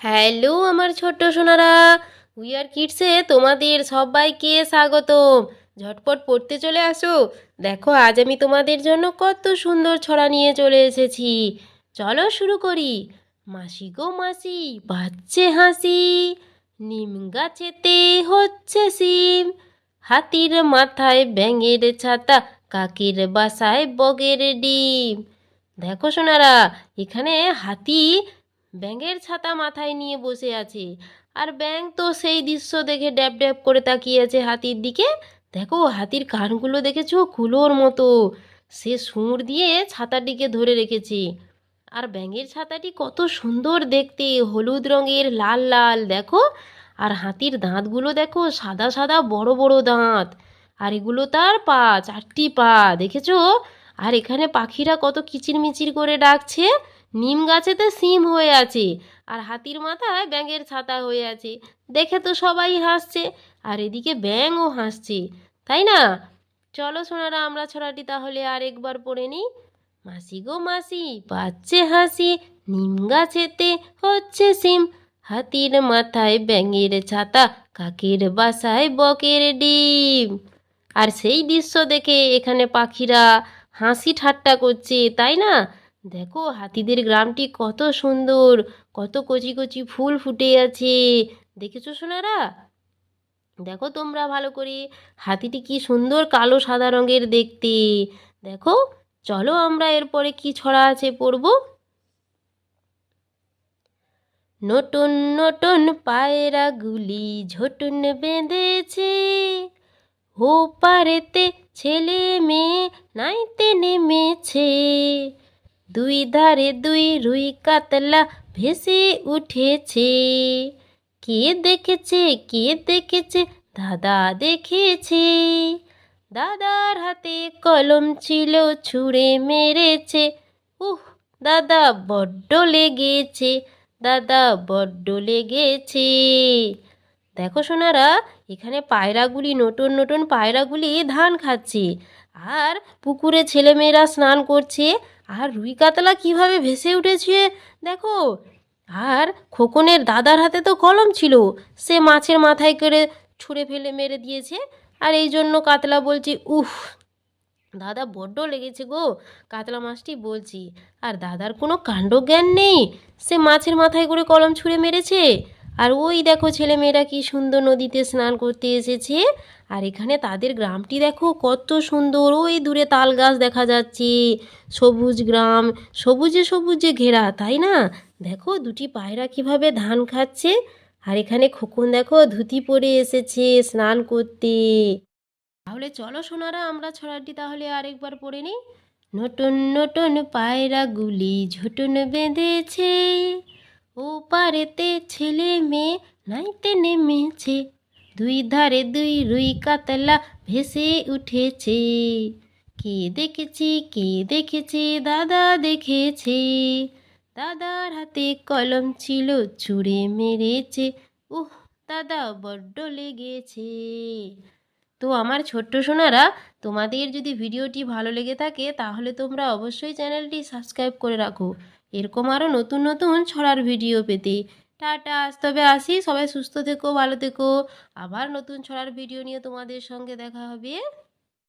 Hello আমার ছোট্ট Sonara we are কিডসে তোমাদের সবাইকে স্বাগতম। ঝটপট পড়তে চলে আসো। দেখো, আজ আমি তোমাদের জন্য কত সুন্দর ছড়া নিয়ে চলে এসেছি। চলো শুরু করি। মাসি গো মাসি বাচ্চে হাসি। নিম গাছেতে হচ্ছে সিম। হাতির মাথায় ব্যাঙের ছাতা, কাকের বাসায় বগের ডিম। দেখো সোনারা, এখানে হাতি ব্যাঙের ছাতা মাথায় নিয়ে বসে আছে। আর ব্যাঙ তো সেই দৃশ্য দেখে ড্যাব ড্যাব করে তাকিয়ে আছে হাতির দিকে। দেখো, হাতির কানগুলো দেখেছ? কুলোর মতো। সে সুঁড় দিয়ে ছাতাটিকে ধরে রেখেছে। আর ব্যাঙের ছাতাটি কত সুন্দর দেখতে। হলুদ রঙের, লাল লাল, দেখো। আর হাতির দাঁতগুলো দেখো, সাদা সাদা, বড় বড় দাঁত। আর এগুলো তার পা, চারটি পা, দেখেছ? আর এখানে পাখিরা কত কিচিরমিচির করে ডাকছে। নিম গাছেতে সিম হয়ে আছে, আর হাতির মাথায় ব্যাঙের ছাতা হয়ে আছে। দেখে তো সবাই হাসছে, আর এদিকে ব্যাঙও হাসছে, তাই না? চলো সোনারা, আমরা ছড়াটি তাহলে আর একবার পড়ে নিই। মাসি গো মাসি পাচ্ছে হাসি, নিম গাছেতে হচ্ছে সিম। হাতির মাথায় ব্যাঙের ছাতা, কাকের বাসায় বকের ডিম। আর সেই দৃশ্য দেখে এখানে পাখিরা হাসি ঠাট্টা করছে, তাই না? দেখো হাতিদের গ্রামটি কত সুন্দর, কত কচি কচি ফুল ফুটে আছে। দেখেছ সোনারা? দেখো তোমরা ভালো করে, হাতিটি কি সুন্দর কালো সাদা রঙের দেখতে। দেখো, চলো আমরা এরপরে কি ছড়া আছে পড়ব। নতুন নতুন পায়রাগুলি ঝটুন বেঁধেছে। ও পারেতে ছেলে মেয়ে নাইতে নেমেছে। দুই ধারে দুই রুই কাতলা ভেসে উঠেছে। কে দেখেছে কে দেখেছে, দাদা দেখেছে। দাদার হাতে কলম ছিল, ছুঁড়ে মেরেছে। উহ, দাদা বড্ড লেগেছে, দাদা বড্ড লেগেছে। দেখো সোনারা, এখানে পায়রাগুলি, নতুন নতুন পায়রাগুলি ধান খাচ্ছে। আর পুকুরে ছেলেমেয়েরা স্নান করছে। আর রুই কাতলা কীভাবে ভেসে উঠেছে, দেখো? আর খোকনের দাদার হাতে তো কলম ছিল, সে মাছের মাথায় করে ছুঁড়ে ফেলে মেরে দিয়েছে, আর এই জন্য কাতলা বলছি, উফ, দাদা বড্ড লেগেছে গো, কাতলা মাছটি বলছি। আর দাদার কোনো কাণ্ড জ্ঞান নেই, সে মাছের মাথায় করে কলম ছুঁড়ে মেরেছে আর ওই দেখো ছেলেমেয়েরা কি সুন্দর নদীতে স্নান করতে এসেছে। আর এখানে তাদের গ্রামটি দেখো কত সুন্দর, ওই দূরে তাল গাছ দেখা যাচ্ছে, সবুজ গ্রাম, সবুজে সবুজে ঘেরা, তাই না? দেখো দুটি পায়রা কীভাবে ধান খাচ্ছে। আর এখানে খোকন দেখো ধুতি পরে এসেছে স্নান করতে। তাহলে চলো সোনারা, আমরা ছড়াটি তাহলে আরেকবার পড়ে নিই। নতুন নতুন পায়রাগুলি ঝুটুন বেঁধেছে। ও পারেতে ছেলে মেয়ে নাইতে নেমেছে দুই ধারে দুই রুই কাতলা ভেসে উঠেছে। কে দেখেছি, কে দেখেছে, দাদা দেখেছে। দাদার হাতে কলম ছিল, ছুঁড়ে মেরেছে। উহ, দাদা বড্ড লেগেছে। তো আমার ছোট্ট সোনারা, তোমাদের যদি ভিডিওটি ভালো লেগে থাকে, তাহলে তোমরা অবশ্যই চ্যানেলটি সাবস্ক্রাইব করে রাখো। এরকম আরও নতুন নতুন ছড়ার ভিডিও পেতে। টাটা, আজ তবে আসি। সবাই সুস্থ থেকো, ভালো থেকো। আবার নতুন ছড়ার ভিডিও নিয়ে তোমাদের সঙ্গে দেখা হবে।